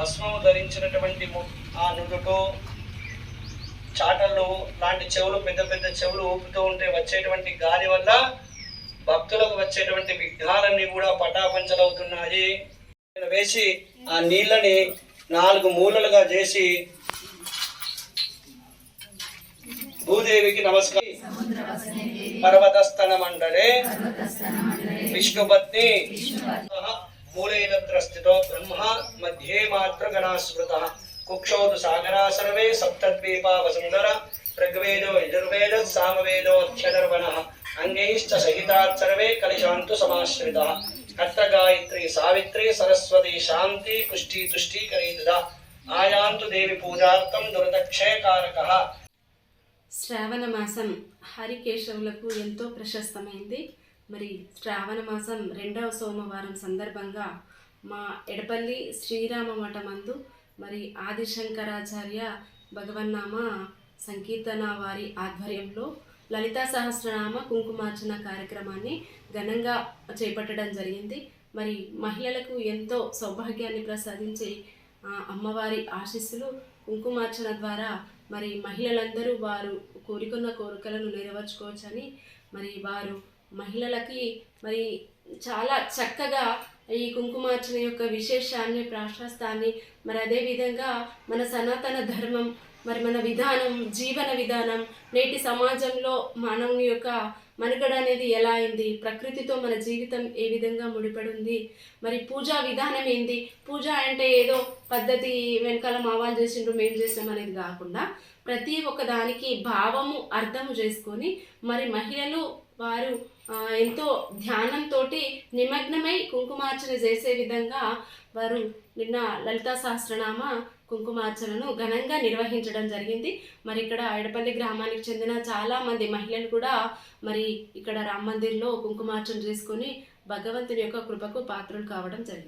భస్మము ధరించినటువంటి ఆ నుదుటు చాటలు లాంటి చెవులు పెద్ద పెద్ద చెవులు ఊపుతూ ఉంటే వచ్చేటువంటి గాలి వల్ల భక్తులకు వచ్చేటువంటి విఘ్నాలన్నీ కూడా పటాపంచలవుతున్నాయి. వేసి ఆ నీళ్ళని నాలుగు మూలలుగా చేసి భూదేవికి నమస్కారం. పర్వతస్థన మండలే విష్ణుపత్ని మూలైనత్ర స్థితో బ్రహ్మ మధ్యే మాత్ర గణాస్మృత కుక్షౌతు సాగరా సర్వే సప్తద్వీపా వసుంధర ఋగ్వేదో యజుర్వేద సామవేదో అక్షరవణ అంగైశ్చ సహితాత్ సర్వే కలిశాంతు సమాశ్రిత అట్టగాయత్రి సావిత్రి సరస్వతి శాంతి పుష్టి తుష్టీకరీతుద ఆయాంతు దేవి పూజార్థం దురదక్షయకారక శ్రావణ మాసం హరికేశవులకు ఎంతో ప్రశస్తమైంది. మరి శ్రావణ మాసం రెండవ సోమవారం సందర్భంగా మా ఎడపల్లి శ్రీరామ మఠమందు మరి ఆదిశంకరాచార్య భగవన్నామ సంకీర్తన వారి ఆధ్వర్యంలో లలితా సహస్రనామ కుంకుమార్చన కార్యక్రమాన్ని ఘనంగా చేపట్టడం జరిగింది. మరి మహిళలకు ఎంతో సౌభాగ్యాన్ని ప్రసాదించే అమ్మవారి ఆశీస్సులు కుంకుమార్చన ద్వారా మరి మహిళలందరూ వారు కోరుకున్న కోరికలను నెరవేర్చుకోవచ్చని మరి వారు మహిళలకి మరి చాలా చక్కగా ఈ కుంకుమార్చన యొక్క విశేషాన్ని ప్రాశస్తాన్ని మరి అదేవిధంగా మన సనాతన ధర్మం మరి మన విధానం జీవన విధానం నేటి సమాజంలో మానవుని యొక్క మనుగడ అనేది ఎలా అయింది ప్రకృతితో మన జీవితం ఏ విధంగా ముడిపడింది మరి పూజా విధానం ఏంది పూజ అంటే ఏదో పద్ధతి వెనకాల మావాలు చేసిండ్రు మేము చేసాం అనేది కాకుండా ప్రతి ఒక్క దానికి భావము అర్థము చేసుకొని మరి మహిళలు వారు ఎంతో ధ్యానంతో నిమగ్నమై కుంకుమార్చన చేసే విధంగా వారు నిన్న లలితా సహస్రనామ కుంకుమార్చనను ఘనంగా నిర్వహించడం జరిగింది. మరి ఇక్కడ ఎడపల్లి గ్రామానికి చెందిన చాలా మంది మహిళలు కూడా మరి ఇక్కడ రామ మందిర్లో కుంకుమార్చన చేసుకొని భగవంతుని యొక్క కృపకు పాత్రలు కావడం జరిగింది.